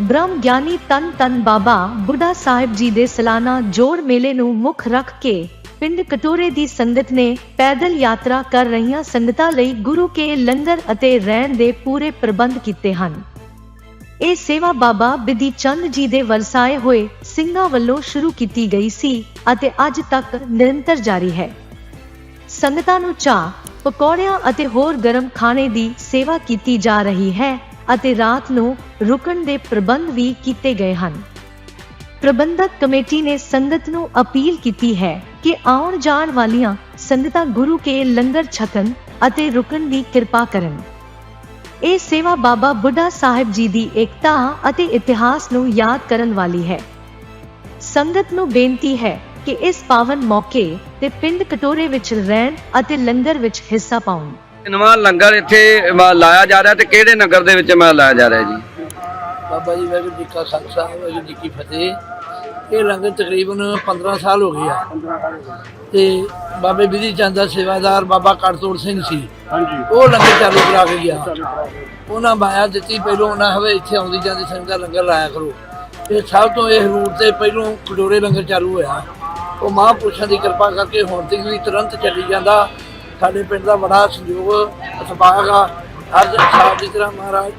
ਬ੍ਰਹਮ ਗਿਆਨੀ ਤਨ ਤਨ ਬਾਬਾ ਬੁੱਢਾ ਸਾਹਿਬ ਜੀ ਦੇ ਸਾਲਾਨਾ ਜੋੜ ਮੇਲੇ ਨੂੰ ਮੁੱਖ ਰੱਖ ਕੇ ਪਿੰਡ ਕਟੋਰੇ ਦੀ ਸੰਗਤ ਨੇ ਪੈਦਲ ਯਾਤਰਾ ਕਰ ਰਹੀਆਂ ਸੰਗਤਾਂ ਲਈ ਗੁਰੂ ਕੇ ਲੰਗਰ ਅਤੇ ਰਹਿਣ ਦੇ ਪੂਰੇ ਪ੍ਰਬੰਧ ਕੀਤੇ ਹਨ। ਇਹ ਸੇਵਾ ਬਾਬਾ ਬਿਧੀ ਚੰਦ ਜੀ ਦੇ ਵਰਸਾਏ ਹੋਏ ਸਿੰਘਾਂ ਵੱਲੋਂ ਸ਼ੁਰੂ ਕੀਤੀ ਗਈ ਸੀ ਅਤੇ ਅੱਜ ਤੱਕ ਨਿਰੰਤਰ ਜਾਰੀ ਹੈ। ਸੰਗਤਾਂ ਨੂੰ ਚਾਹ, ਪਕੌੜਿਆਂ ਅਤੇ ਹੋਰ ਗਰਮ ਖਾਣੇ ਦੀ ਸੇਵਾ ਕੀਤੀ ਜਾ ਰਹੀ ਹੈ। ਅਤੇ ਰਾਤ ਨੂੰ ਰੁਕਣ ਦੇ ਪ੍ਰਬੰਧ ਵੀ ਕੀਤੇ ਗਏ ਹਨ। ਪ੍ਰਬੰਧਕ ਕਮੇਟੀ ਨੇ ਸੰਗਤ ਨੂੰ ਅਪੀਲ ਕੀਤੀ ਹੈ ਕਿ ਆਉਣ ਜਾਣ ਵਾਲੀਆਂ ਸੰਗਤਾਂ ਗੁਰੂ ਕੇ ਲੰਗਰ ਛਕਣ ਅਤੇ ਰੁਕਣ ਦੀ ਕਿਰਪਾ ਕਰਨ। ਇਹ ਸੇਵਾ ਬਾਬਾ ਬੁੱਢਾ ਸਾਹਿਬ ਜੀ ਦੀ ਏਕਤਾ ਅਤੇ ਇਤਿਹਾਸ ਨੂੰ ਯਾਦ ਕਰਨ ਵਾਲੀ ਹੈ। ਸੰਗਤ ਨੂੰ ਬੇਨਤੀ ਹੈ ਕਿ ਇਸ ਪਾਵਨ ਮੌਕੇ ਤੇ ਪਿੰਡ ਕਟੋਰੇ ਵਿੱਚ ਰਹਿਣ ਅਤੇ ਲੰਗਰ ਵਿੱਚ ਹਿੱਸਾ ਪਾਉਣ। ਨਵਾਂ ਲੰਗਰ ਇੱਥੇ ਮ- ਲਾਇਆ ਜਾ ਰਿਹਾ ਤੇ ਕਿਹੜੇ ਨਗਰ ਦੇ ਵਿੱਚ ਮੈਂ ਲਾਇਆ ਜਾ ਰਿਹਾ ਜੀ? ਬਾਬਾ ਜੀ ਵਾਹਿਗੁਰੂ ਜੀ ਕਾ ਖਾਲਸਾ ਵਾਹਿਗੁਰੂ ਜੀ ਕੀ ਫਤਿਹ। ਇਹ ਲੰਗਰ ਤਕਰੀਬਨ 15 ਸਾਲ ਹੋ ਗਏ ਆ। ਤੇ ਬਾਬੇ ਬਿਧੀ ਚੰਦ ਦਾ ਸੇਵਾਦਾਰ ਬਾਬਾ ਕੜਤੋੜ ਸਿੰਘ ਸੀ। ਹਾਂਜੀ। ਉਹ ਲੰਗਰ ਚਾਲੂ ਕਰਾ ਕੇ ਗਿਆ। ਉਹਨਾਂ ਮਾਇਆ ਦਿੱਤੀ ਪਹਿਲੋਂ ਉਹਨਾਂ ਹਵੇ ਇੱਥੇ ਆਉਂਦੀ ਜਾਂਦੀ ਸੰਗਤ ਦਾ ਲੰਗਰ ਲਾਇਆ ਕਰੋ। ਤੇ ਸਭ ਤੋਂ ਇਹ ਰੂਟ ਤੇ ਪਹਿਲੋਂ ਕਟੋਰੇ ਲੰਗਰ ਚਾਲੂ ਹੋਇਆ। ਉਹ ਮਹਾਂਪੁਰਸ਼ਾਂ ਦੀ ਕਿਰਪਾ ਕਰਕੇ ਹੁਣ ਤੱਕ ਵੀ ਤੁਰੰਤ ਚੱਲੀ ਜਾਂਦਾ। ਸਾਡੇ ਪਿੰਡ ਦਾ ਬੜਾ ਸੰਯੋਗ ਅਸਬਾਗ ਆ। ਹਰ ਸਾਲ ਦੀ ਤਰ੍ਹਾਂ ਮਹਾਰਾਜ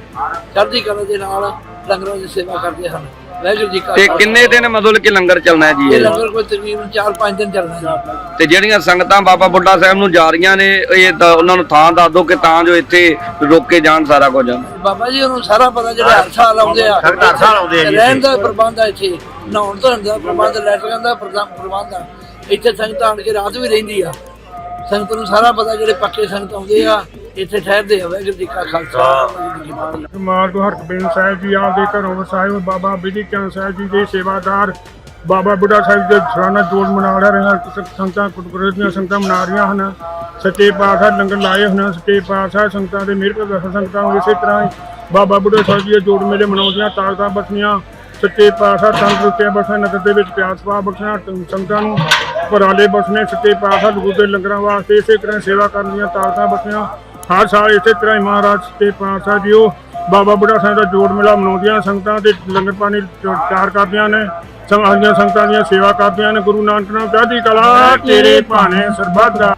ਚੜ੍ਹਦੀ ਕਲਾ ਦੇ ਨਾਲ ਲੰਗਰਾਂ ਦੀ ਸੇਵਾ ਕਰਦੇ ਹਨ। ਵਾਹਿਗੁਰੂ ਜੀ ਕਾ ਤੇ। ਕਿੰਨੇ ਦਿਨ ਮਤਲਬ ਕਿ ਲੰਗਰ ਚੱਲਣਾ ਹੈ ਜੀ ਇਹ? ਲੰਗਰ ਕੋਈ ਤਕਰੀਬਨ 4-5 ਦਿਨ ਚੱਲਣਾ ਹੈ ਤੇ ਜਿਹੜੀਆਂ ਸੰਗਤਾਂ ਬਾਬਾ ਬੁੱਢਾ ਸਾਹਿਬ ਨੂੰ ਜਾ ਰਹੀਆਂ ਨੇ ਇਹ ਤਾਂ ਉਹਨਾਂ ਨੂੰ ਥਾਂ ਦੱਸ ਦਿਓ ਕਿ ਤਾਂ ਜੋ ਇੱਥੇ ਰੁਕ ਕੇ ਜਾਣ ਸਾਰਾ ਕੁਝ। ਬਾਬਾ ਜੀ ਉਹਨੂੰ ਸਾਰਾ ਪਤਾ ਜਿਹੜੇ ਹਰ ਸਾਲ ਆਉਂਦੇ ਆ। ਹਰ ਸਾਲ ਆਉਂਦੇ ਆ ਜੀ ਰਹਿਣ ਦਾ ਪ੍ਰਬੰਧ ਆ ਇੱਥੇ। ਨਹਾਉਣ ਧੋਣ ਦਾ ਪ੍ਰਬੰਧ ਲੈਟਰਾਂ ਦਾ ਪ੍ਰਬੰਧ ਪ੍ਰਬੰਧ ਆ। ਇੱਥੇ ਸੰਗਤ ਆਣ ਕੇ ਰਾਤ ਵੀ ਰਹਿੰਦੀ ਆ। ਸੰਗਤ ਨੂੰ ਸਾਰਾ ਪਤਾ ਜਿਹੜੇ ਪੱਕੇ ਸੰਗਤ ਆਉਂਦੇ ਆ ਇੱਥੇ ਠਹਿਰਦੇ ਆ ਵਾਹਿਗੁਰੂ ਜੀ ਕਾ ਖਾਲਸਾ ਵਾਹਿਗੁਰੂ ਜੀ ਕੀ ਫਤਿਹ। ਮਾਰਗੋ ਹਰਗੋਬਿੰਦ ਸਾਹਿਬ ਜੀ ਆਪਦੇ ਘਰੋਂ ਵਸਾਏ ਬਾਬਾ ਬਿਧੀ ਚੰਦ ਸਾਹਿਬ ਜੀ ਦੇ ਸੇਵਾਦਾਰ ਬਾਬਾ ਬੁੱਢਾ ਸਾਹਿਬ ਦੇ ਸਾਲਾਨਾ ਜੋੜ ਮਨਾ ਰਹੇ ਹਨ ਸੰਗਤਾਂ ਕੁਟਕੁਰੇ ਦੀਆਂ ਸੰਗਤਾਂ ਮਨਾ ਰਹੀਆਂ ਹਨ ਸੱਚੇ ਪਾਤਸ਼ਾਹ ਲੰਗਰ ਲਾਏ ਹਨ ਸੱਚੇ ਪਾਤਸ਼ਾਹ ਸੰਗਤਾਂ ਦੇ ਮਿਹਰ ਕਰ ਸੰਗਤਾਂ ਨੂੰ ਇਸੇ ਤਰ੍ਹਾਂ ਹੀ ਬਾਬਾ ਬੁੱਢਾ ਸਾਹਿਬ ਜੀ ਦੇ ਜੋੜ ਮੇਲੇ ਮਨਾਉਂਦੀਆਂ ਤਾਕਤਾਂ ਬਖਸ਼ੀਆਂ ਸੱਚੇ ਪਾਤਸ਼ਾਹ ਤੰਦਰੁਸਤੀਆਂ ਬਖਸ਼ਣ ਨਗਰ ਦੇ ਵਿੱਚ ਪਿਆਸ ਪਾ ਬਖਸ਼ਣਾ ਸੰਗਤਾਂ ਨੂੰ ਪਰਾਲੇ ਬਖਸ਼ਣੇ, ਸੱਚੇ ਪਾਤਸ਼ਾਹ ਗੁਰੂ ਦੇ ਲੰਗਰਾਂ ਵਾਸਤੇ ਇਸੇ ਤਰ੍ਹਾਂ ਸੇਵਾ ਕਰਨ ਦੀਆਂ ਤਾਕਤਾਂ ਬਖਸ਼ੀਆਂ। ਹਰ ਸਾਲ ਇਸੇ ਤਰ੍ਹਾਂ ਹੀ ਮਹਾਰਾਜ ਸੱਚੇ ਪਾਤਸ਼ਾਹ ਜੀ ਉਹ ਬਾਬਾ ਬੁੱਢਾ ਸਾਹਿਬ ਦਾ ਜੋੜ ਮੇਲਾ ਮਨਾਉਂਦੀਆਂ ਸੰਗਤਾਂ ਤੇ ਲੰਗਰ ਪਾਣੀ ਚਾਰ ਕਰਦੀਆਂ ਨੇ ਸਮਾਜੀਆਂ ਸੰਗਤਾਂ ਦੀਆਂ ਸੇਵਾ ਕਰਦੀਆਂ ਨੇ, ਗੁਰੂ ਨਾਨਕ ਨਾਮ ਚੜ੍ਹਦੀ ਕਲਾ ਤੇਰੇ ਭਾਣੇ ਸਰਬੱਤ